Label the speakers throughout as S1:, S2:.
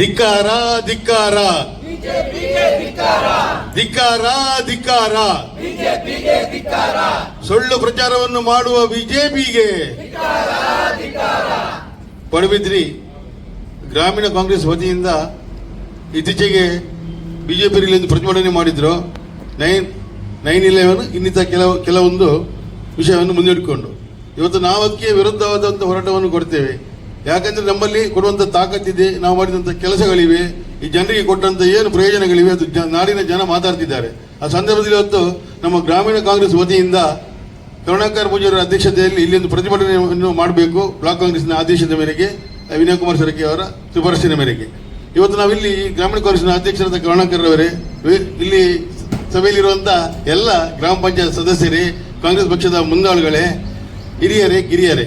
S1: ಧಿಕ್ಕಾರ ಧಿಕ್ಕಾರ ಧಿಕ್ಕಾರ ಧಿಕ್ಕಾರ ಸುಳ್ಳು ಪ್ರಚಾರವನ್ನು ಮಾಡುವ ಬಿಜೆಪಿಗೆ. ಪಡುಬಿದ್ರಿ ಗ್ರಾಮೀಣ ಕಾಂಗ್ರೆಸ್ ವತಿಯಿಂದ ಇತ್ತೀಚೆಗೆ ಬಿಜೆಪಿ ಒಂದು ಪ್ರತಿಭಟನೆ ಮಾಡಿದ್ರು. ನೈನ್ ನೈನ್ ಇಲೆವೆನ್ ಇನ್ನಿತರ ಕೆಲವು ಕೆಲವೊಂದು ವಿಷಯವನ್ನು ಮುಂದಿಟ್ಟುಕೊಂಡು ಇವತ್ತು ನಾವಕ್ಕೆ ವಿರುದ್ಧವಾದಂಥ ಹೋರಾಟವನ್ನು ಕೊಡ್ತೇವೆ. ಯಾಕಂದ್ರೆ ನಮ್ಮಲ್ಲಿ ಕೊಡುವಂಥ ತಾಕತ್ತಿದೆ, ನಾವು ಮಾಡಿದಂಥ ಕೆಲಸಗಳಿವೆ, ಈ ಜನರಿಗೆ ಕೊಟ್ಟಂತ ಏನು ಪ್ರಯೋಜನಗಳಿವೆ, ಅದು ನಾಡಿನ ಜನ ಮಾತಾಡ್ತಿದ್ದಾರೆ. ಆ ಸಂದರ್ಭದಲ್ಲಿ ಇವತ್ತು ನಮ್ಮ ಗ್ರಾಮೀಣ ಕಾಂಗ್ರೆಸ್ ವತಿಯಿಂದ ಕರುಣಾಕರ್ ಪೂಜಾರ ಅಧ್ಯಕ್ಷತೆಯಲ್ಲಿ ಇಲ್ಲಿ ಒಂದು ಪ್ರತಿಭಟನೆಯನ್ನು ಮಾಡಬೇಕು, ಬ್ಲಾಕ್ ಕಾಂಗ್ರೆಸ್ನ ಆದೇಶದ ಮೇರೆಗೆ ವಿನಯ್ ಕುಮಾರ್ ಸರಕೆ ಅವರ ಶಿಫಾರಸಿನ ಮೇರೆಗೆ. ಇವತ್ತು ನಾವಿಲ್ಲಿ ಗ್ರಾಮೀಣ ಕಾಂಗ್ರೆಸ್ನ ಅಧ್ಯಕ್ಷರಾದ ಕರುಣಾಕರ್ ಅವರೇ ಇಲ್ಲಿ ಸಭೆಯಲ್ಲಿರುವಂಥ ಎಲ್ಲ ಗ್ರಾಮ ಪಂಚಾಯತ್ ಸದಸ್ಯರೇ, ಕಾಂಗ್ರೆಸ್ ಪಕ್ಷದ ಮುಂದಾಳುಗಳೇ ಹಿರಿಯರೇ, ಕಿರಿಯರೇ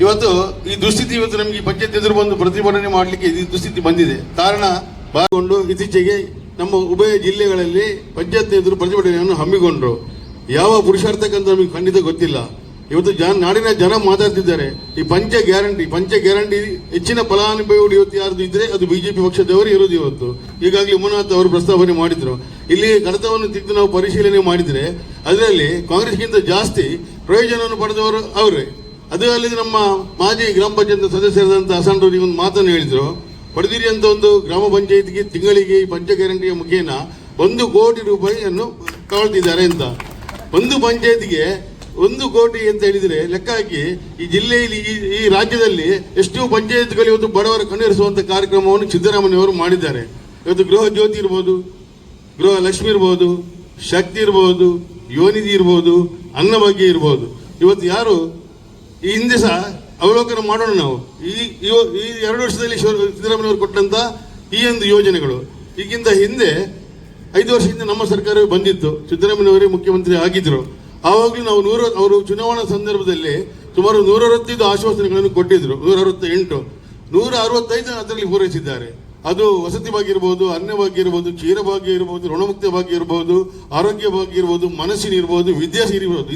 S1: ಇವತ್ತು ಈ ದುಸ್ಥಿತಿ ಇವತ್ತು ನಮಗೆ ಈ ಪಂಚಾಯತ್ ಎದುರು ಬಂದು ಪ್ರತಿಭಟನೆ ಮಾಡಲಿಕ್ಕೆ ಈ ದುಸ್ಥಿತಿ ಬಂದಿದೆ. ಕಾರಣ ಭಾಗಗೊಂಡು ಇತ್ತೀಚೆಗೆ ನಮ್ಮ ಉಭಯ ಜಿಲ್ಲೆಗಳಲ್ಲಿ ಪಂಚಾಯತ್ ಎದುರು ಪ್ರತಿಭಟನೆಯನ್ನು ಹಮ್ಮಿಕೊಂಡ್ರು. ಯಾವ ಪುರುಷಾರ್ಥಕ್ಕಂತ ನಮಗೆ ಖಂಡಿತ ಗೊತ್ತಿಲ್ಲ. ಇವತ್ತು ಜನ ನಾಡಿನ ಜನ ಮಾತಾಡ್ತಿದ್ದಾರೆ. ಈ ಪಂಚ ಗ್ಯಾರಂಟಿ ಪಂಚ ಗ್ಯಾರಂಟಿ ಹೆಚ್ಚಿನ ಫಲಾನುಭವಿಗಳು ಇವತ್ತು ಯಾರ್ದು ಇದ್ರೆ ಅದು ಬಿಜೆಪಿ ಪಕ್ಷದವರು ಇರೋದು ಇವತ್ತು. ಈಗಾಗಲೇ ಉಮನಾಥ್ ಅವರು ಪ್ರಸ್ತಾವನೆ ಮಾಡಿದ್ರು. ಇಲ್ಲಿ ಕಡತವನ್ನು ತೆಗೆದು ನಾವು ಪರಿಶೀಲನೆ ಮಾಡಿದ್ರೆ, ಅದರಲ್ಲಿ ಕಾಂಗ್ರೆಸ್ಗಿಂತ ಜಾಸ್ತಿ ಪ್ರಯೋಜನವನ್ನು ಪಡೆದವರು ಅವರೇ. ಅದು ಅಲ್ಲದೆ ನಮ್ಮ ಮಾಜಿ ಗ್ರಾಮ ಪಂಚಾಯತ್ ಸದಸ್ಯರಾದಂಥ ಹಸನ್ರವರಿಗೆ ಒಂದು ಮಾತನ್ನು ಹೇಳಿದರು. ಪಡೆದಿರಿ ಅಂತ ಒಂದು ಗ್ರಾಮ ಪಂಚಾಯತ್ಗೆ ತಿಂಗಳಿಗೆ ಈ ಪಂಚ ಗ್ಯಾರಂಟಿಯ ಮುಖೇನ ಒಂದು ಕೋಟಿ ರೂಪಾಯಿಯನ್ನು ತಗೊಳ್ತಿದ್ದಾರೆ ಅಂತ. ಒಂದು ಪಂಚಾಯತ್ಗೆ ಒಂದು ಕೋಟಿ ಅಂತ ಹೇಳಿದರೆ ಲೆಕ್ಕ ಹಾಕಿ ಈ ಜಿಲ್ಲೆಯಲ್ಲಿ ಈ ಈ ರಾಜ್ಯದಲ್ಲಿ ಎಷ್ಟು ಪಂಚಾಯತ್ಗಳು ಇವತ್ತು ಬಡವರ ಕಣ್ಣಿರಿಸುವಂಥ ಕಾರ್ಯಕ್ರಮವನ್ನು ಸಿದ್ದರಾಮಯ್ಯವರು ಮಾಡಿದ್ದಾರೆ. ಇವತ್ತು ಗೃಹ ಜ್ಯೋತಿ ಇರ್ಬೋದು, ಗೃಹ ಲಕ್ಷ್ಮಿ ಇರ್ಬೋದು, ಶಕ್ತಿ ಇರ್ಬೋದು, ಯೋನಿಧಿ ಇರ್ಬೋದು ಅನ್ನಭಾಗ್ಯ ಇರ್ಬೋದು. ಇವತ್ತು ಯಾರು ಈ ಹಿಂದೆ ಸಹ ಅವಲೋಕನ ಮಾಡೋಣ ನಾವು. ಈ ಈ ಎರಡು ವರ್ಷದಲ್ಲಿ ಸಿದ್ದರಾಮಯ್ಯ ಅವರು ಕೊಟ್ಟಂತ ಈ ಒಂದು ಯೋಜನೆಗಳು. ಈಗಿಂತ ಹಿಂದೆ ಐದು ವರ್ಷದಿಂದ ನಮ್ಮ ಸರ್ಕಾರವೇ ಬಂದಿತ್ತು. ಸಿದ್ದರಾಮಯ್ಯವರೇ ಮುಖ್ಯಮಂತ್ರಿ ಆಗಿದ್ರು. ಆವಾಗಲೂ ನಾವು ನೂರ, ಅವರು ಚುನಾವಣಾ ಸಂದರ್ಭದಲ್ಲಿ ಸುಮಾರು ನೂರ ಅರವತ್ತೈದು ಆಶ್ವಾಸನೆಗಳನ್ನು ಕೊಟ್ಟಿದ್ರು. ನೂರ ಅರವತ್ತ ಎಂಟು ನೂರ ಅರವತ್ತೈದು ಅದರಲ್ಲಿ ಪೂರೈಸಿದ್ದಾರೆ. ಅದು ವಸತಿ ಭಾಗ್ಯ ಇರ್ಬೋದು ಅನ್ನ ಭಾಗ್ಯ ಇರ್ಬೋದು ಕ್ಷೀರ ಭಾಗ್ಯ ಇರ್ಬೋದು ಋಣಮುಕ್ತ ಭಾಗ್ಯ ಇರ್ಬೋದು ಆರೋಗ್ಯ ಭಾಗ್ಯ ಇರ್ಬೋದು ಮನಸ್ಸಿನ ಇರ್ಬೋದು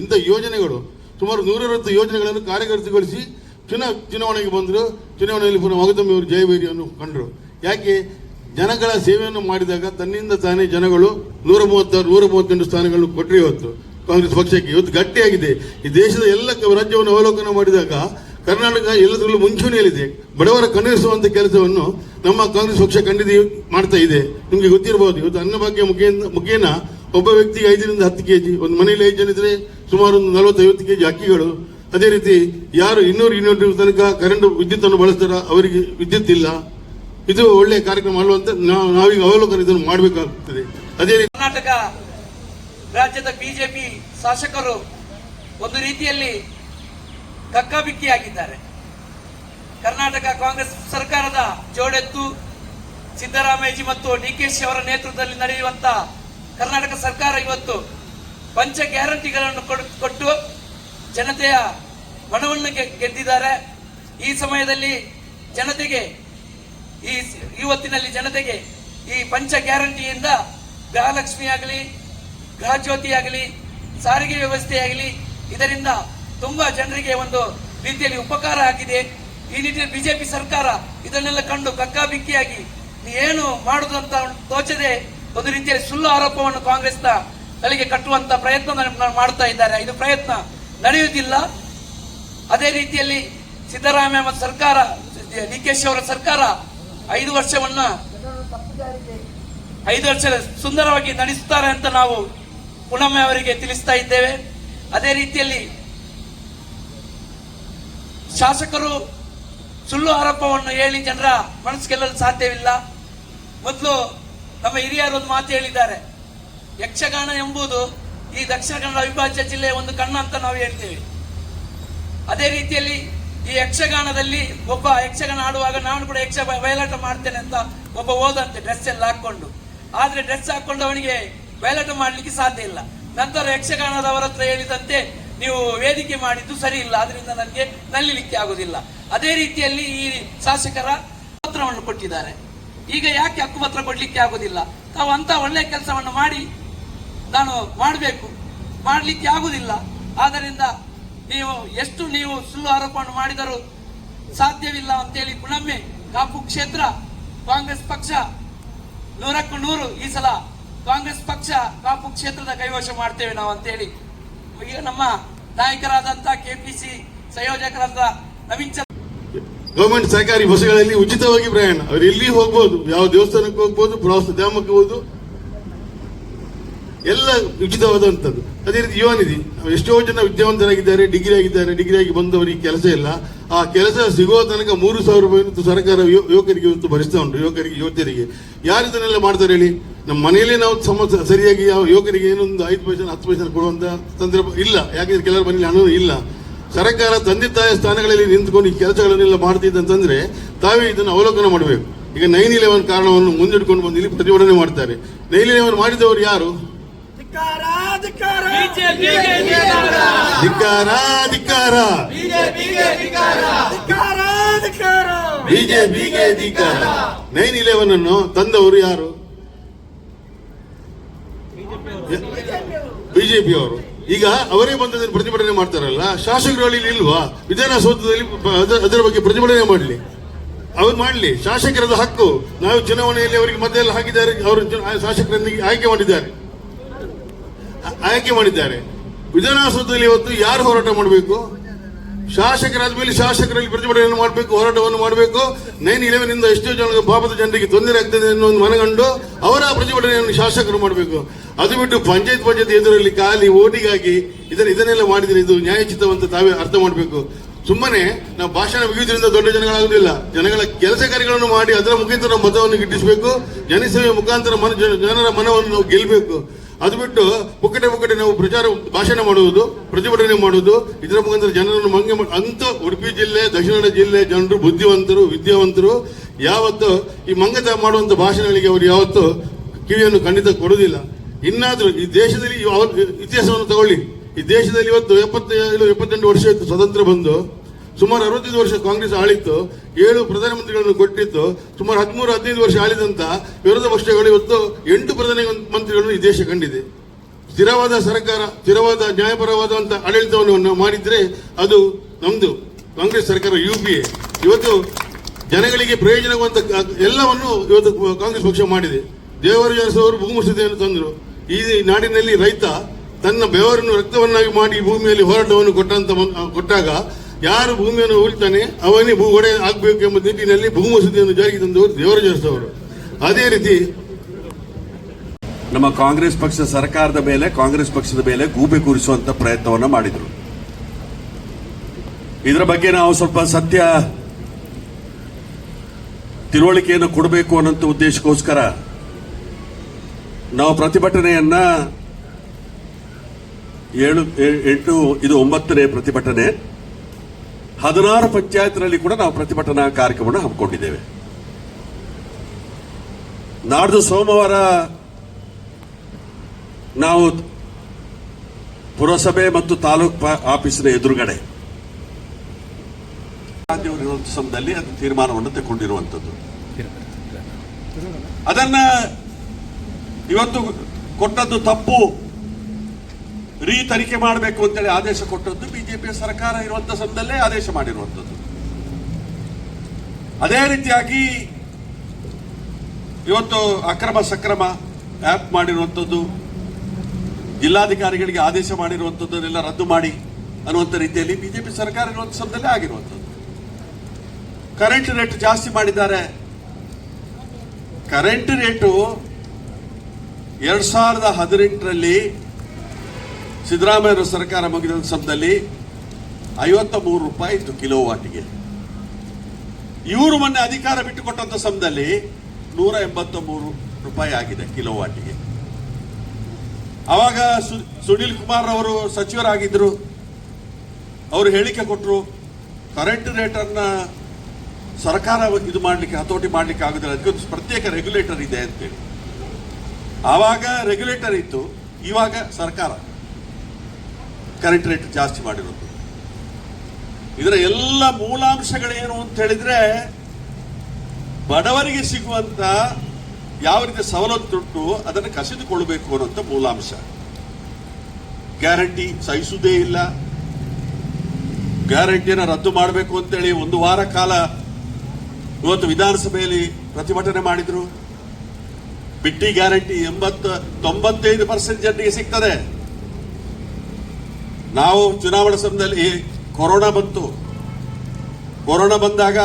S1: ಇಂಥ ಯೋಜನೆಗಳು. ಸುಮಾರು ನೂರೈವತ್ತು ಯೋಜನೆಗಳನ್ನು ಕಾರ್ಯಗತಗೊಳಿಸಿ ಚುನ ಚುನಾವಣೆಗೆ ಬಂದರು. ಚುನಾವಣೆಯಲ್ಲಿ ಪುನಃ ಮಗದೊಮ್ಮೆ ಅವರು ಜಯಭೇರಿಯನ್ನು ಕಂಡರು. ಯಾಕೆ? ಜನಗಳ ಸೇವೆಯನ್ನು ಮಾಡಿದಾಗ ತನ್ನಿಂದ ತಾನೇ ಜನಗಳು ನೂರ ಮೂವತ್ತಾರು ನೂರ ಮೂವತ್ತೆಂಟು ಸ್ಥಾನಗಳನ್ನು ಕೊಟ್ಟರೆ ಇವತ್ತು. ಕಾಂಗ್ರೆಸ್ ಪಕ್ಷಕ್ಕೆ ಇವತ್ತು ಗಟ್ಟಿಯಾಗಿದೆ. ಈ ದೇಶದ ಎಲ್ಲ ಕ- ರಾಜ್ಯವನ್ನು ಅವಲೋಕನ ಮಾಡಿದಾಗ ಕರ್ನಾಟಕ ಎಲ್ಲದರಲ್ಲೂ ಮುಂಚೂಣಿಯಲ್ಲಿದೆ. ಬಡವರ ಕಣ್ಣಿರಿಸುವಂತ ಕೆಲಸವನ್ನು ನಮ್ಮ ಕಾಂಗ್ರೆಸ್ ಪಕ್ಷ ಖಂಡಿತ ಮಾಡ್ತಾ ಇದೆ. ನಿಮಗೆ ಗೊತ್ತಿರಬಹುದು ಇವತ್ತು ಅನ್ನಭಾಗ್ಯ ಮುಖೇನ ಮುಖೇನ ಒಬ್ಬ ವ್ಯಕ್ತಿಗೆ ಐದರಿಂದ ಹತ್ತು ಕೆಜಿ, ಒಂದು ಮನೆಯಲ್ಲಿ ಐದು ಜನ ಇದ್ರೆ ಸುಮಾರು ಒಂದು ನಲವತ್ತೈವತ್ತು ಕೆಜಿ ಅಕ್ಕಿಗಳು. ಅದೇ ರೀತಿ ಯಾರು ಇನ್ನೂರು ಇನ್ನೂರು ತನಕ ಕರೆಂಟ್ ವಿದ್ಯುತ್ ಅನ್ನು ಬಳಸ್ತಾರ ಅವರಿಗೆ ವಿದ್ಯುತ್ ಇಲ್ಲ. ಇದು ಒಳ್ಳೆಯ ಕಾರ್ಯಕ್ರಮ ಅಲ್ವಂತ ನಾವು ನಾವೀಗ ಅವಲೋಕನ ಇದನ್ನು ಮಾಡಬೇಕಾಗ್ತದೆ. ಅದೇ ರೀತಿ
S2: ಕರ್ನಾಟಕ ರಾಜ್ಯದ ಬಿಜೆಪಿ ಶಾಸಕರು ಒಂದು ರೀತಿಯಲ್ಲಿ ಕಕ್ಕಾಬಿಕ್ಕಿಯಾಗಿದ್ದಾರೆ. ಕರ್ನಾಟಕ ಕಾಂಗ್ರೆಸ್ ಸರ್ಕಾರದ ಜೋಡೆತ್ತು ಸಿದ್ದರಾಮಯ್ಯಜಿ ಮತ್ತು ಡಿ ಕೆ ಶಿ ಅವರ ನೇತೃತ್ವದಲ್ಲಿ ನಡೆಯುವಂತ ಕರ್ನಾಟಕ ಸರ್ಕಾರ ಇವತ್ತು ಪಂಚ ಗ್ಯಾರಂಟಿಗಳನ್ನು ಕೊಟ್ಟು ಜನತೆಯ ಮನವನ್ನು ಗೆದ್ದಿದ್ದಾರೆ. ಈ ಸಮಯದಲ್ಲಿ ಜನತೆಗೆ, ಈ ಇವತ್ತಿನಲ್ಲಿ ಜನತೆಗೆ ಈ ಪಂಚ ಗ್ಯಾರಂಟಿಯಿಂದ ಗೃಹಲಕ್ಷ್ಮಿ ಆಗಲಿ, ಗೃಹಜ್ಯೋತಿ ಆಗಲಿ, ಸಾರಿಗೆ ವ್ಯವಸ್ಥೆಯಾಗಲಿ ಇದರಿಂದ ತುಂಬಾ ಜನರಿಗೆ ಒಂದು ರೀತಿಯಲ್ಲಿ ಉಪಕಾರ ಆಗಿದೆ. ಈ ನಿಟ್ಟಿನಲ್ಲಿ ಬಿಜೆಪಿ ಸರ್ಕಾರ ಇದನ್ನೆಲ್ಲ ಕಂಡು ಕಕ್ಕಾಬಿಕ್ಕಿಯಾಗಿ ಏನು ಮಾಡುದಂತ ತೋಚದೆ? ಒಂದು ರೀತಿಯಲ್ಲಿ ಸುಳ್ಳು ಆರೋಪವನ್ನು ಕಾಂಗ್ರೆಸ್ನ ತಲೆಗೆ ಕಟ್ಟುವಂತ ಪ್ರಯತ್ನ ಮಾಡ್ತಾ ಇದ್ದಾರೆ. ಇದು ಪ್ರಯತ್ನ ನಡೆಯುವುದಿಲ್ಲ. ಅದೇ ರೀತಿಯಲ್ಲಿ ಸಿದ್ದರಾಮಯ್ಯ ಮತ್ತು ಸರ್ಕಾರ, ಡಿ ಕೆ ಶಿ ಅವರ ಸರ್ಕಾರ ಐದು ವರ್ಷವನ್ನ ಐದು ವರ್ಷ ಸುಂದರವಾಗಿ ನಡೆಸುತ್ತಾರೆ ಅಂತ ನಾವು ಪುಣಮ್ಮ ಅವರಿಗೆ ತಿಳಿಸ್ತಾ ಇದ್ದೇವೆ. ಅದೇ ರೀತಿಯಲ್ಲಿ ಶಾಸಕರು ಸುಳ್ಳು ಆರೋಪವನ್ನು ಹೇಳಿ ಜನರ ಮನಸ್ಸು ಗೆಲ್ಲಲು ಸಾಧ್ಯವಿಲ್ಲ. ಮೊದಲು ನಮ್ಮ ಹಿರಿಯರು ಒಂದು ಮಾತು ಹೇಳಿದ್ದಾರೆ. ಯಕ್ಷಗಾನ ಎಂಬುದು ಈ ದಕ್ಷಿಣ ಕನ್ನಡ ಅವಿಭಾಜ್ಯ ಜಿಲ್ಲೆಯ ಒಂದು ಕಣ್ಣು ಅಂತ ನಾವು ಹೇಳ್ತೇವೆ. ಅದೇ ರೀತಿಯಲ್ಲಿ ಈ ಯಕ್ಷಗಾನದಲ್ಲಿ ಒಬ್ಬ ಯಕ್ಷಗಾನ ಆಡುವಾಗ ನಾನು ಕೂಡ ಯಕ್ಷ ಬಯಲಾಟ ಮಾಡ್ತೇನೆ ಅಂತ ಒಬ್ಬ ಓದಂತೆ ಡ್ರೆಸ್ ಎಲ್ಲ ಹಾಕೊಂಡು ಆದರೆ ಡ್ರೆಸ್ ಹಾಕೊಂಡು ಅವನಿಗೆ ಬಯಲಾಟ ಮಾಡಲಿಕ್ಕೆ ಸಾಧ್ಯ ಇಲ್ಲ. ನಂತರ ಯಕ್ಷಗಾನದವರ ಹತ್ರ ಹೇಳಿದಂತೆ ನೀವು ವೇದಿಕೆ ಮಾಡಿದ್ದು ಸರಿ ಇಲ್ಲ ಅದರಿಂದ ನನಗೆ ನಲ್ಲಿಲಿಕ್ಕೆ ಆಗುದಿಲ್ಲ. ಅದೇ ರೀತಿಯಲ್ಲಿ ಈ ಶಾಸಕರ ಪತ್ರವನ್ನು ಕೊಟ್ಟಿದ್ದಾರೆ. ಈಗ ಯಾಕೆ ಹಕ್ಕುಪತ್ರ ಕೊಡ್ಲಿಕ್ಕೆ ಆಗುದಿಲ್ಲ? ತಾವು ಅಂತ ಒಳ್ಳೆ ಕೆಲಸವನ್ನು ಮಾಡಿ ನಾನು ಮಾಡಬೇಕು. ಮಾಡಲಿಕ್ಕೆ ಆಗುವುದಿಲ್ಲ ಆದ್ದರಿಂದ ನೀವು ಎಷ್ಟು ನೀವು ಸುಳ್ಳು ಆರೋಪವನ್ನು ಮಾಡಿದರೂ ಸಾಧ್ಯವಿಲ್ಲ ಅಂತೇಳಿ ಪುನೊಮ್ಮೆ ಕಾಪು ಕ್ಷೇತ್ರ ಕಾಂಗ್ರೆಸ್ ಪಕ್ಷ ನೂರಕ್ಕೂ ನೂರು ಈ ಸಲ ಕಾಂಗ್ರೆಸ್ ಪಕ್ಷ ಕಾಪು ಕ್ಷೇತ್ರದ ಕೈವಶ ಮಾಡ್ತೇವೆ ನಾವು ಅಂತೇಳಿ. ಈಗ ನಮ್ಮ ನಾಯಕರಾದಂತ ಕೆಪಿಸಿ ಸಂಯೋಜಕರಾದ ನವೀನ್ ಚಂದ್ರ
S1: ಗವರ್ಮೆಂಟ್ ಸರ್ಕಾರಿ ಬಸ್ಗಳಲ್ಲಿ ಉಚಿತವಾಗಿ ಪ್ರಯಾಣ. ಅವ್ರು ಎಲ್ಲಿ ಹೋಗ್ಬೋದು? ಯಾವ ದೇವಸ್ಥಾನಕ್ಕೆ ಹೋಗ್ಬೋದು? ಪ್ರವಾಸೋದ್ಯಮಕ್ಕೆ ಹೋಗ್ಬೋದು? ಎಲ್ಲ ಉಚಿತವಾದಂಥದ್ದು. ಅದೇ ರೀತಿ ಯುವನಿಧಿ ಎಷ್ಟೋ ಜನ ವಿದ್ಯಾವಂತರಾಗಿದ್ದಾರೆ ಡಿಗ್ರಿ ಆಗಿದ್ದಾರೆ ಡಿಗ್ರಿ ಆಗಿ ಬಂದವರಿಗೆ ಕೆಲಸ ಇಲ್ಲ. ಆ ಕೆಲಸ ಸಿಗೋ ತನಕ ಮೂರು ಸಾವಿರ ರೂಪಾಯಿ ಸರ್ಕಾರ ಯುವಕರಿಗೆ ಇವತ್ತು ಭರಿಸ್ತಾ ಉಂಟು, ಯುವಕರಿಗೆ, ಯುವತಿಯರಿಗೆ. ಯಾರು ಇದನ್ನೆಲ್ಲ ಮಾಡ್ತಾರೆ ಹೇಳಿ? ನಮ್ಮ ಮನೆಯಲ್ಲಿ ನಾವು ಸಮ, ಸರಿಯಾಗಿ ಯಾವ ಯುವಕರಿಗೆ ಏನೊಂದು ಐದು ಪೈಸೆ, ಹತ್ತು ಪೈಸೆ ಕೊಡುವಂತ ಸಂದರ್ಭ ಇಲ್ಲ. ಯಾಕೆಂದ್ರೆ ಕೆಲವರ ಮನೆಯಲ್ಲಿ ಹಣ ಇಲ್ಲ. ಸರ್ಕಾರ ತಂದೆ ತಾಯಿಯ ಸ್ಥಾನಗಳಲ್ಲಿ ನಿಂತ್ಕೊಂಡು ಈ ಕೆಲಸಗಳನ್ನೆಲ್ಲ ಮಾಡ್ತಿದ್ದಂತಂದ್ರೆ ತಾವೇ ಇದನ್ನು ಅವಲೋಕನ ಮಾಡಬೇಕು. ಈಗ ನೈನ್ ಇಲೆವೆನ್ ಕಾರಣವನ್ನು ಮುಂದಿಟ್ಕೊಂಡು ಬಂದು ಇಲ್ಲಿ ಪ್ರತಿಭಟನೆ ಮಾಡ್ತಾರೆ. ನೈನ್ ಇಲೆವೆನ್ ಮಾಡಿದವರು ಯಾರು? ಬಿಜೆಪಿಗೆ ನೈನ್ ಇಲೆವೆನ್ ಅನ್ನು ತಂದವರು ಯಾರು? ಬಿಜೆಪಿ ಅವರು. ಈಗ ಅವರೇ ಬಂದದನ್ನು ಪ್ರತಿಭಟನೆ ಮಾಡ್ತಾರಲ್ಲ ಶಾಸಕರು ಅಲ್ಲಿ ಇಲ್ವಾ? ವಿಧಾನಸೌಧದಲ್ಲಿ ಅದರ ಬಗ್ಗೆ ಪ್ರತಿಭಟನೆ ಮಾಡಲಿ. ಅವ್ರು ಮಾಡಲಿ. ಶಾಸಕರದ ಹಕ್ಕು. ನಾವು ಚುನಾವಣೆಯಲ್ಲಿ ಅವರಿಗೆ ಮದ್ದೆಲ್ಲ ಹಾಕಿದ್ದಾರೆ ಅವರು ಶಾಸಕರೊಂದಿಗೆ ಆಯ್ಕೆ ಮಾಡಿದ್ದಾರೆ. ಆಯ್ಕೆ ಮಾಡಿದ್ದಾರೆ. ವಿಧಾನಸೌಧದಲ್ಲಿ ಇವತ್ತು ಯಾರು ಹೋರಾಟ ಮಾಡಬೇಕು? ಶಾಸಕರಾದ ಮೇಲೆ ಶಾಸಕರಲ್ಲಿ ಪ್ರತಿಭಟನೆಯನ್ನು ಮಾಡಬೇಕು, ಹೋರಾಟವನ್ನು ಮಾಡಬೇಕು. ನೈನ್ ಇಲೆವೆನ್ ಇಂದ ಎಷ್ಟೋ ಜನ ಪಾಪದ ಜನರಿಗೆ ತೊಂದರೆ ಆಗ್ತದೆ ಅನ್ನೋ ಒಂದು ಮನಗಂಡು ಅವರ ಪ್ರತಿಭಟನೆಯನ್ನು ಶಾಸಕರು ಮಾಡಬೇಕು. ಅದು ಬಿಟ್ಟು ಪಂಚಾಯತ್ ಪಂಚಾಯತ್ ಎದುರಲ್ಲಿ ಖಾಲಿ ಓಟಿಗಾಗಿ ಇದನ್ನ ಇದನ್ನೆಲ್ಲ ಮಾಡಿದರೆ ಇದು ನ್ಯಾಯಚಿತವಂತ ತಾವೇ ಅರ್ಥ ಮಾಡಬೇಕು. ಸುಮ್ಮನೆ ನಾವು ಭಾಷಣ ಮುಗಿಯುವುದರಿಂದ ದೊಡ್ಡ ಜನಗಳಾಗುವುದಿಲ್ಲ. ಜನಗಳ ಕೆಲಸ ಕಾರ್ಯಗಳನ್ನು ಮಾಡಿ ಅದರ ಮುಖಾಂತರ ಮತವನ್ನು ಗಿಟ್ಟಿಸಬೇಕು. ಜನಸೇವೆ ಮುಖಾಂತರ ಮನ ಜನ- ಜನರ ಮನವನ್ನು ನಾವು ಗೆಲ್ಲಬೇಕು. ಅದು ಬಿಟ್ಟು ಮುಕ್ಕಟೆ ಮುಕ್ಕಟೆ ನಾವು ಪ್ರಚಾರ ಭಾಷಣ ಮಾಡುವುದು, ಪ್ರತಿಭಟನೆ ಮಾಡುವುದು, ಇದರ ಮುಖಾಂತರ ಜನರನ್ನು ಮಂಗೆ ಅಂತ ಉಡುಪಿ ಜಿಲ್ಲೆ, ದಕ್ಷಿಣ ಕನ್ನಡ ಜಿಲ್ಲೆ ಜನರು ಬುದ್ಧಿವಂತರು, ವಿದ್ಯಾವಂತರು, ಯಾವತ್ತು ಈ ಮಂಗತ ಮಾಡುವಂತ ಭಾಷಣಗಳಿಗೆ ಅವರು ಯಾವತ್ತು ಕಿವಿಯನ್ನು ಖಂಡಿತ ಕೊಡುವುದಿಲ್ಲ. ಇನ್ನಾದ್ರೂ ಈ ದೇಶದಲ್ಲಿ ಇತಿಹಾಸವನ್ನು ತಗೊಳ್ಳಿ. ಈ ದೇಶದಲ್ಲಿ ಇವತ್ತು ಎಪ್ಪತ್ತೇಳು, ಎಪ್ಪತ್ತೆಂಟು ವರ್ಷ ಸ್ವತಂತ್ರ ಬಂದು. ಸುಮಾರು ಅರವತ್ತೈದು ವರ್ಷ ಕಾಂಗ್ರೆಸ್ ಆಳಿತ್ತು, ಏಳು ಪ್ರಧಾನಮಂತ್ರಿಗಳನ್ನು ಕೊಟ್ಟಿತ್ತು, ಸುಮಾರು ಹದಿಮೂರು, ಹದಿನೈದು ವರ್ಷ ಆಳಿದಂತ ವಿರೋಧ ಪಕ್ಷಗಳು ಇವತ್ತು ಎಂಟು ಪ್ರಧಾನ ಮಂತ್ರಿಗಳನ್ನು ಈ ದೇಶ ಕಂಡಿದೆ. ಸ್ಥಿರವಾದ ಸರ್ಕಾರ, ಸ್ಥಿರವಾದ ನ್ಯಾಯಪರವಾದಂತ ಆಡಳಿತವನ್ನು ಮಾಡಿದ್ರೆ ಅದು ನಮ್ದು ಕಾಂಗ್ರೆಸ್ ಸರ್ಕಾರ, ಯು ಪಿ ಇವತ್ತು ಜನಗಳಿಗೆ ಪ್ರಯೋಜನವಾದಂಥ ಎಲ್ಲವನ್ನು ಇವತ್ತು ಕಾಂಗ್ರೆಸ್ ಪಕ್ಷ ಮಾಡಿದೆ. ದೇವರಾಜ ಅವರು ಭೂಮುಸಿದೆಯನ್ನು ತಂದರು. ಈ ನಾಡಿನಲ್ಲಿ ರೈತ ತನ್ನ ಬೆವರನ್ನು ರಕ್ತವನ್ನಾಗಿ ಮಾಡಿ ಭೂಮಿಯಲ್ಲಿ ಹೋರಾಟವನ್ನು ಕೊಟ್ಟಂತ ಕೊಟ್ಟಾಗ ಯಾರು ಭೂಮಿಯನ್ನು ಉಳಿತಾನೆ ಅವನೇ ಭೂ ಒಡೆ ಆಗಬೇಕು ಎಂಬ ನಿಟ್ಟಿನಲ್ಲಿ ಭೂ ಮಸೂದೆಯನ್ನು ಜಾರಿಗೆ ತಂದವರು ದೇವರ ಅವರು ಅದೇ ರೀತಿ
S3: ನಮ್ಮ ಕಾಂಗ್ರೆಸ್ ಪಕ್ಷ ಸರ್ಕಾರದ ಮೇಲೆ, ಕಾಂಗ್ರೆಸ್ ಪಕ್ಷದ ಮೇಲೆ ಗೂಬೆ ಕೂರಿಸುವಂತ ಪ್ರಯತ್ನವನ್ನು ಮಾಡಿದ್ರು. ಇದರ ಬಗ್ಗೆ ನಾವು ಸ್ವಲ್ಪ ಸತ್ಯ ತಿಳುವಳಿಕೆಯನ್ನು ಕೊಡಬೇಕು ಅನ್ನೋಂಥ ಉದ್ದೇಶಕ್ಕೋಸ್ಕರ ನಾವು ಪ್ರತಿಭಟನೆಯನ್ನ ಏಳು ಎಂಟು, ಇದು ಒಂಬತ್ತನೇ ಪ್ರತಿಭಟನೆ. ಹದಿನಾರು ಪಂಚಾಯತ್ನಲ್ಲಿ ಕೂಡ ನಾವು ಪ್ರತಿಭಟನಾ ಕಾರ್ಯಕ್ರಮವನ್ನು ಹಮ್ಮಿಕೊಂಡಿದ್ದೇವೆ. ನಾಡ್ದು ಸೋಮವಾರ ನಾವು ಪುರಸಭೆ ಮತ್ತು ತಾಲೂಕ್ ಆಫೀಸಿನ ಎದುರುಗಡೆ ಸಮಯದಲ್ಲಿ ಅದು ತೀರ್ಮಾನವನ್ನು ತಗೊಂಡಿರುವಂತದ್ದು ಅದನ್ನ ಇವತ್ತು ಕೊಟ್ಟದ್ದು ತಪ್ಪು ರೀ ತನಿಖೆ ಮಾಡಬೇಕು ಅಂತೇಳಿ ಆದೇಶ ಕೊಟ್ಟದ್ದು ಬಿಜೆಪಿ ಸರ್ಕಾರ ಇರುವಂತ ಸಂದಲ್ಲೇ ಆದೇಶ ಮಾಡಿರುವಂತದ್ದು ಅದೇ ರೀತಿಯಾಗಿ ಇವತ್ತು ಅಕ್ರಮ ಸಕ್ರಮ ಆ್ಯಪ್ ಮಾಡಿರುವಂಥದ್ದು, ಜಿಲ್ಲಾಧಿಕಾರಿಗಳಿಗೆ ಆದೇಶ ಮಾಡಿರುವಂಥದ್ದನ್ನೆಲ್ಲ ರದ್ದು ಮಾಡಿ ಅನ್ನುವಂಥ ರೀತಿಯಲ್ಲಿ ಬಿಜೆಪಿ ಸರ್ಕಾರ ಇರುವಂಥ ಸಂದಲ್ಲೇ ಆಗಿರುವಂಥದ್ದು. ಕರೆಂಟ್ ರೇಟ್ ಜಾಸ್ತಿ ಮಾಡಿದ್ದಾರೆ. ಕರೆಂಟ್ ರೇಟು ಎರಡ್ ಸಾವಿರದ ಹದಿನೆಂಟರಲ್ಲಿ ಸಿದ್ದರಾಮಯ್ಯ ಸರ್ಕಾರ ಮುಗಿದ ಸಮಯದಲ್ಲಿ ಐವತ್ತ ಮೂರು ರೂಪಾಯಿ ಇತ್ತು ಕಿಲೋ ವಾಟಿಗೆ. ಇವರು ಮೊನ್ನೆ ಅಧಿಕಾರ ಬಿಟ್ಟುಕೊಟ್ಟಂತ ಸಮಯದಲ್ಲಿ ನೂರ ಎಂಬತ್ತ ಮೂರು ರೂಪಾಯಿ ಆಗಿದೆ ಕಿಲೋ ವಾಟಿಗೆ. ಅವಾಗ ಸುನೀಲ್ ಕುಮಾರ್ ಅವರು ಸಚಿವರಾಗಿದ್ದರು ಅವರು ಹೇಳಿಕೆ ಕೊಟ್ಟರು ಕರೆಂಟ್ ರೇಟನ್ನ ಸರ್ಕಾರ ಇದು ಮಾಡಲಿಕ್ಕೆ, ಹತೋಟಿ ಮಾಡಲಿಕ್ಕೆ ಆಗುದಿಲ್ಲ. ಅದಕ್ಕೊಂದು ಪ್ರತ್ಯೇಕ ರೆಗ್ಯುಲೇಟರ್ ಇದೆ ಅಂತೇಳಿ. ಆವಾಗ ರೆಗ್ಯುಲೇಟರ್ ಇತ್ತು, ಇವಾಗ ಸರ್ಕಾರ. ಕರೆಂಟ್ ರೇಟ್ ಜಾಸ್ತಿ ಮಾಡಿರೋದು. ಇದರ ಎಲ್ಲ ಮೂಲಾಂಶಗಳೇನು ಅಂತ ಹೇಳಿದ್ರೆ, ಬಡವರಿಗೆ ಸಿಗುವಂತ ಯಾವ ರೀತಿ ಸವಲತ್ತುಂಟು ಅದನ್ನು ಕಸಿದುಕೊಳ್ಳಬೇಕು ಅನ್ನೋಂಥ ಮೂಲಾಂಶ. ಗ್ಯಾರಂಟಿ ಸಹಿಸುವುದೇ ಇಲ್ಲ. ಗ್ಯಾರಂಟಿಯನ್ನು ರದ್ದು ಮಾಡಬೇಕು ಅಂತೇಳಿ ಒಂದು ವಾರ ಕಾಲ ಇವತ್ತು ವಿಧಾನಸಭೆಯಲ್ಲಿ ಪ್ರತಿಭಟನೆ ಮಾಡಿದ್ರು. ಬಿಟ್ಟಿ ಗ್ಯಾರಂಟಿ ಎಂಬತ್ತು ತೊಂಬತ್ತೈದು ಪರ್ಸೆಂಟ್ ಜನರಿಗೆ ಸಿಗ್ತದೆ. ನಾವು ಚುನಾವಣಾ ಸಮಯದಲ್ಲಿ ಕೊರೋನಾ ಬಂತು. ಕೊರೋನಾ ಬಂದಾಗ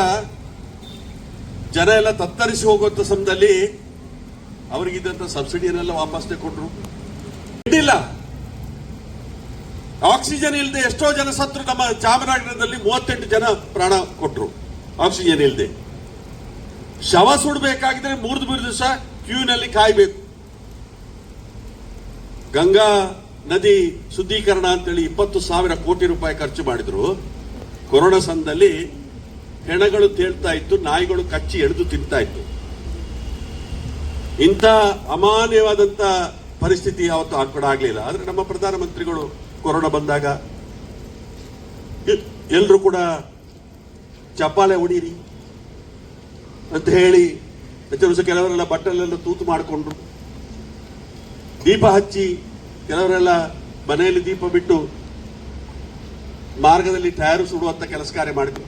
S3: ಜನ ಎಲ್ಲ ತತ್ತರಿಸಿ ಹೋಗುವಂಥ ಸಮಯದಲ್ಲಿ ಸಬ್ಸಿಡಿ ಸಬ್ಸಿಡಿಯನ್ನೆಲ್ಲ ವಾಪಸ್ ಕೊಟ್ಟರು ಇಡ್ಡಿಲ್ಲ ಆಕ್ಸಿಜನ್ ಇಲ್ಲದೆ ಎಷ್ಟೋ ಜನ ಸತ್ರು ನಮ್ಮ ಚಾಮರಾಜನಗರದಲ್ಲಿ ಮೂವತ್ತೆಂಟು ಜನ ಪ್ರಾಣ ಕೊಟ್ರು ಆಕ್ಸಿಜನ್ ಇಲ್ಲದೆ ಶವ ಸುಡಬೇಕಾಗಿದ್ರೆ ಮೂರ್ದು ಮೂರು ದಿವಸ ಕ್ಯೂನಲ್ಲಿ ಕಾಯ್ಬೇಕು. ಗಂಗಾ ನದಿ ಶುದ್ಧೀಕರಣ ಅಂತೇಳಿ ಇಪ್ಪತ್ತು ಸಾವಿರ ಕೋಟಿ ರೂಪಾಯಿ ಖರ್ಚು ಮಾಡಿದ್ರು. ಕೊರೋನಾ ಸಂದಲ್ಲಿ ಹೆಣಗಳು ತೇಳ್ತಾ ಇತ್ತು, ನಾಯಿಗಳು ಕಚ್ಚಿ ಎಳೆದು ತಿಂತಾ ಇತ್ತು. ಇಂಥ ಅಮಾನ್ಯವಾದಂತ ಪರಿಸ್ಥಿತಿ ಯಾವತ್ತೂ ಆ ಆಗಲಿಲ್ಲ. ಆದ್ರೆ ನಮ್ಮ ಪ್ರಧಾನಮಂತ್ರಿಗಳು ಕೊರೋನಾ ಬಂದಾಗ ಎಲ್ಲರೂ ಕೂಡ ಚಪ್ಪಾಲೆ ಹೊಡೀರಿ ಅಂತ ಹೇಳಿ ಕೆಲವರೆಲ್ಲ ಬಟ್ಟಲೆಲ್ಲ ತೂತು ಮಾಡಿಕೊಂಡ್ರು. ದೀಪ ಹಚ್ಚಿ ಕೆಲವರೆಲ್ಲ ಮನೆಯಲ್ಲಿ ದೀಪ ಬಿಟ್ಟು ಮಾರ್ಗದಲ್ಲಿ ಟೈರ್ ಸುಡುವಂತ ಕೆಲಸ ಕಾರ್ಯ ಮಾಡಿದ್ರು.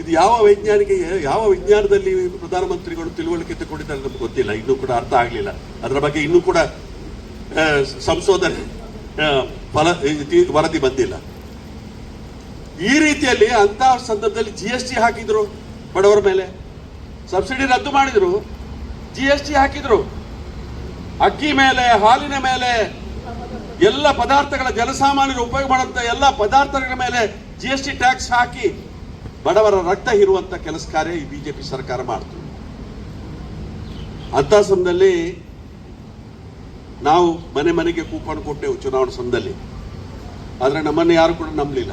S3: ಇದು ಯಾವ ವೈಜ್ಞಾನಿಕ, ಯಾವ ವಿಜ್ಞಾನದಲ್ಲಿ ಪ್ರಧಾನಮಂತ್ರಿಗಳು ತಿಳುವಳಿಕೆ ತಗೊಂಡಿದ್ದಾರೆ ನಮ್ಗೆ ಗೊತ್ತಿಲ್ಲ. ಇನ್ನೂ ಕೂಡ ಅರ್ಥ ಆಗಲಿಲ್ಲ. ಅದರ ಬಗ್ಗೆ ಇನ್ನೂ ಕೂಡ ಸಂಶೋಧನೆ ಫಲ ವರದಿ ಬಂದಿಲ್ಲ. ಈ ರೀತಿಯಲ್ಲಿ ಅಂತ ಸಂದರ್ಭದಲ್ಲಿ ಜಿ ಎಸ್ ಟಿ ಹಾಕಿದ್ರು ಬಡವರ ಮೇಲೆ. ಸಬ್ಸಿಡಿ ರದ್ದು ಮಾಡಿದ್ರು. ಜಿ ಎಸ್ ಟಿ ಹಾಕಿದ್ರು. ಅಕ್ಕಿ ಮೇಲೆ, ಹಾಲಿನ ಮೇಲೆ, ಎಲ್ಲ ಪದಾರ್ಥಗಳ ಜನಸಾಮಾನ್ಯರು ಉಪಯೋಗ ಮಾಡುವಂತ ಎಲ್ಲ ಪದಾರ್ಥಗಳ ಮೇಲೆ ಜಿ ಎಸ್ ಟಿ ಟ್ಯಾಕ್ಸ್ ಹಾಕಿ ಬಡವರ ರಕ್ತ ಹೀರುವಂತ ಕೆಲಸ ಕಾರ್ಯ ಈ ಬಿಜೆಪಿ ಸರ್ಕಾರ ಮಾಡ್ತು. ಅಂತ ಸಮಯದಲ್ಲಿ ನಾವು ಮನೆ ಮನೆಗೆ ಕೂಪನ್ ಕೊಟ್ಟೆವು ಚುನಾವಣಾ ಸಮಯದಲ್ಲಿ. ಆದರೆ ನಮ್ಮನ್ನು ಯಾರು ಕೂಡ ನಂಬಲಿಲ್ಲ.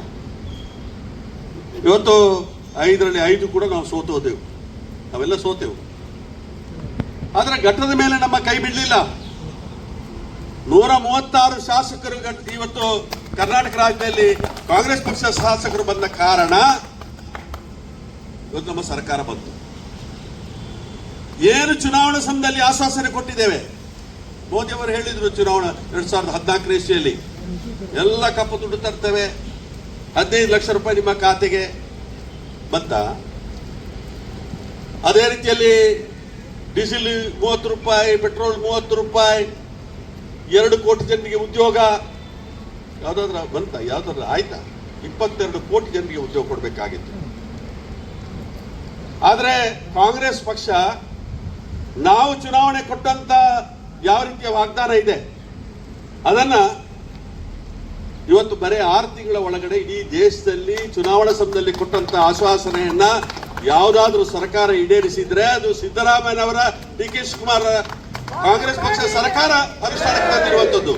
S3: ಇವತ್ತು ಐದರಲ್ಲಿ ಐದು ಕೂಡ ನಾವು ಸೋತೋದೆವು. ನಾವೆಲ್ಲ ಸೋತೆವು. ಆದ್ರೆ ಘಟ್ಟದ ಮೇಲೆ ನಮ್ಮ ಕೈ ಬಿಡಲಿಲ್ಲ. ನೂರ ಮೂವತ್ತಾರು ಶಾಸಕರು ಇವತ್ತು ಕರ್ನಾಟಕ ರಾಜ್ಯದಲ್ಲಿ ಕಾಂಗ್ರೆಸ್ ಪಕ್ಷ ಶಾಸಕರು ಬಂದ ಕಾರಣ ಇವತ್ತು ನಮ್ಮ ಸರ್ಕಾರ ಬಂತು. ಏನು ಚುನಾವಣಾ ಸಮಯದಲ್ಲಿ ಆಶ್ವಾಸನೆ ಕೊಟ್ಟಿದ್ದೇವೆ? ಮೋದಿ ಅವರು ಹೇಳಿದ್ರು ಚುನಾವಣಾ ಎರಡ್ ಸಾವಿರದ ಹದಿನಾಲ್ಕನೇ ಇಸ್ವಿಯಲ್ಲಿ. ಎಲ್ಲ ಕಪ್ಪು ದುಡ್ಡು ತರ್ತೇವೆ. ಹದಿನೈದು ಲಕ್ಷ ರೂಪಾಯಿ ನಿಮ್ಮ ಖಾತೆಗೆ. ಬಂತ? ಅದೇ ರೀತಿಯಲ್ಲಿ ಡೀಸೆಲ್ ಮೂವತ್ತು ರೂಪಾಯಿ, ಪೆಟ್ರೋಲ್ ಮೂವತ್ತು ರೂಪಾಯಿ, ಎರಡು ಕೋಟಿ ಜನರಿಗೆ ಉದ್ಯೋಗ. ಯಾವ್ದಾದ್ರ ಬಂತ? ಯಾವುದಾದ್ರೂ ಆಯ್ತಾ? ಇಪ್ಪತ್ತೆರಡು ಕೋಟಿ ಜನರಿಗೆ ಉದ್ಯೋಗ ಕೊಡಬೇಕಾಗಿತ್ತು. ಆದರೆ ಕಾಂಗ್ರೆಸ್ ಪಕ್ಷ ನಾವು ಚುನಾವಣೆ ಕೊಟ್ಟಂತ ಯಾವ ರೀತಿಯ ವಾಗ್ದಾನ ಇದೆ? ಅದನ್ನ ಇವತ್ತು ಬರೀ ಆರು ತಿಂಗಳ ಒಳಗಡೆ ಇಡೀ ದೇಶದಲ್ಲಿ ಚುನಾವಣಾ ಸಮಯದಲ್ಲಿ ಕೊಟ್ಟಂತ ಆಶ್ವಾಸನೆಯನ್ನ ಯಾವುದಾದ್ರೂ ಸರ್ಕಾರ ಈಡೇರಿಸಿದ್ರೆ ಅದು ಸಿದ್ದರಾಮಯ್ಯನವರ ಡಿ ಕೆ ಶಿವಕುಮಾರ್ ಕಾಂಗ್ರೆಸ್ ಪಕ್ಷ ಸರ್ಕಾರ ಅನುಷ್ಠಾನಕ್ಕೆ ತಂದಿರುವಂತದ್ದು.